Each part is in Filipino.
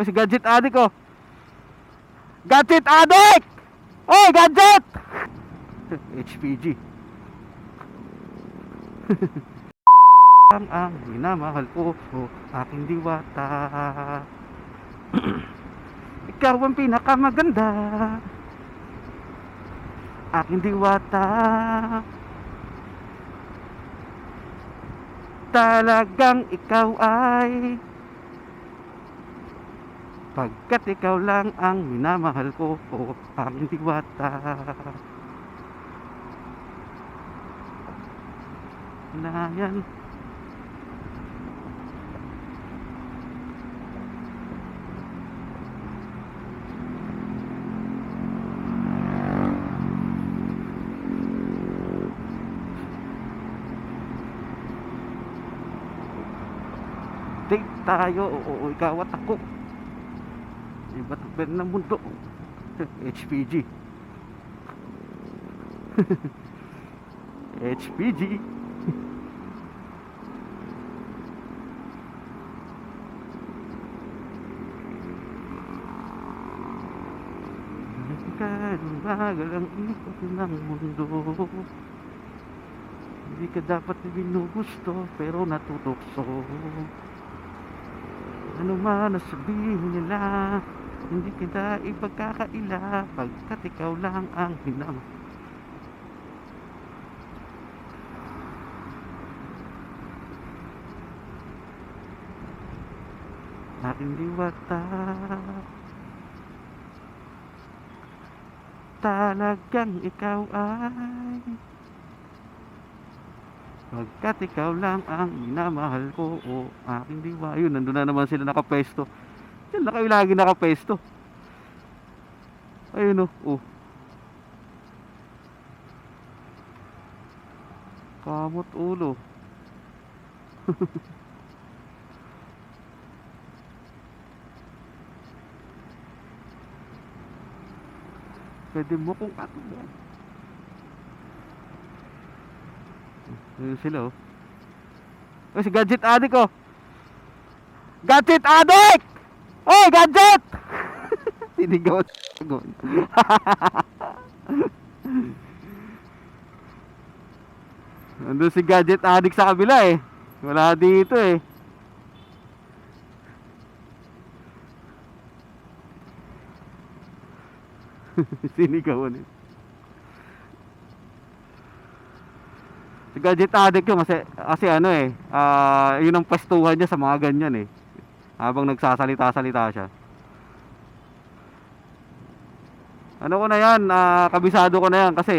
O si Gadget Addict oh. Gadget Addict! Oy, Gadget! HPG. ang ang minamahal ko, oh, aking diwata. Ikaw ang pinakamaganda. Aking diwata. Talagang ikaw ay Pagkat ikaw lang ang minamahal ko, oh, aking diwata. Na yan. Date tayo, oo, ikaw at ako. Iba't iba ng mundo. HPG. HPG. Bagal ang ikot ng mundo Hindi ka dapat binugusto Pero natutokso Ano man ang sabihin nila Hindi kita ipagkakaila Pagkat ikaw lang ang hinam. Aking diwata Talagang ikaw ay. Pagkat ikaw lang ang minamahal ko. O aking diwa. Yun, nandun na naman sila nakapesto Yan kayo lagi nakapesto Ayun o oh. Kamot ulo Pwede mo kung ato yan. Ayun sila oh. Oh, si Gadget Addict oh. Gadget Addict! Oy, Gadget! Sinigaw at sagon. Nandun si Gadget Addict sa kabila eh. Wala dito eh. Sinigawan eh. Si Gadget Addict yun kasi, kasi ano eh, ah yun ang pwestuhan niya sa mga ganyan eh. Habang nagsasalita-salita siya. Ano ko na yan, ah, kabisado ko na yan kasi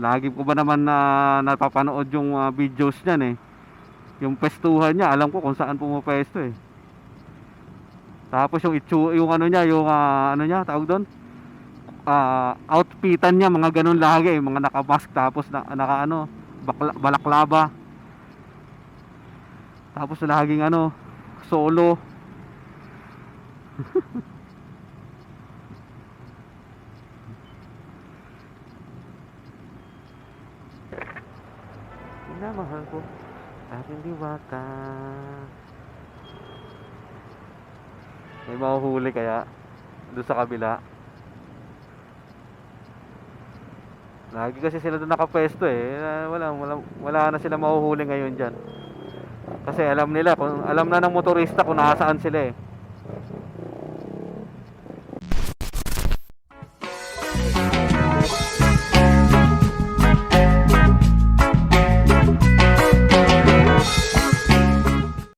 lagi ko ba naman na napapanood yung ah, videos niyan eh. Yung pwestuhan niya, alam ko kung saan pumupwesto eh. Tapos yung itsu, yung ano niya, yung ah, ano niya, tawag doon? Ah, outfitan niya, mga ganun lagi, eh, mga naka-mask tapos na, naka ano, bakla, balaklava. Tapos laging ano, solo. Minamahal ko aking diwata. May mahuhuli kaya doon sa kabila. Lagi kasi sila doon nakapwesto eh. Wala, wala, wala na sila mahuhuli ngayon diyan. Kasi alam nila kung alam na ng motorista kung nasaan sila eh.